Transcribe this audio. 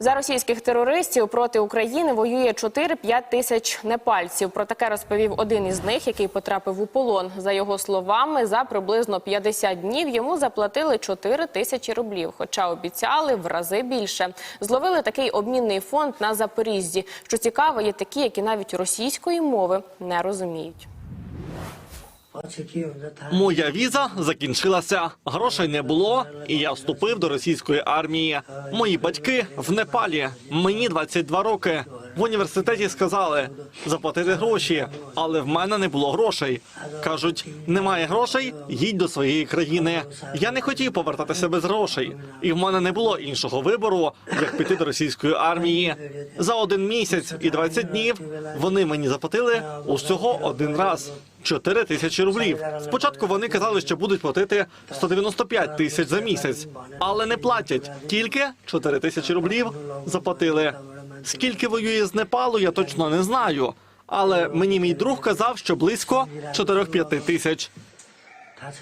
За російських терористів проти України воює 4-5 тисяч непальців. Про таке розповів один із них, який потрапив у полон. За його словами, за приблизно 50 днів йому заплатили 4 тисячі рублів, хоча обіцяли в рази більше. Зловили такий обмінний фонд на Запоріжжі. Що цікаво, є такі, які навіть російської мови не розуміють. Моя віза закінчилася. Грошей не було, і я вступив до російської армії. Мої батьки в Непалі. Мені 22 роки. В університеті сказали заплатити гроші, але в мене не було грошей. кажуть, немає грошей, їдь до своєї країни. Я не хотів повертатися без грошей, і в мене не було іншого вибору, як піти до російської армії. За один місяць і 20 днів вони мені заплатили усього один раз. 4 тисячі рублів. Спочатку вони казали, що будуть платити 195 тисяч за місяць, але не платять. Тільки 4 тисячі рублів заплатили. Скільки воює з Непалу, я точно не знаю. Але мені мій друг казав, що близько 4-5 тисяч.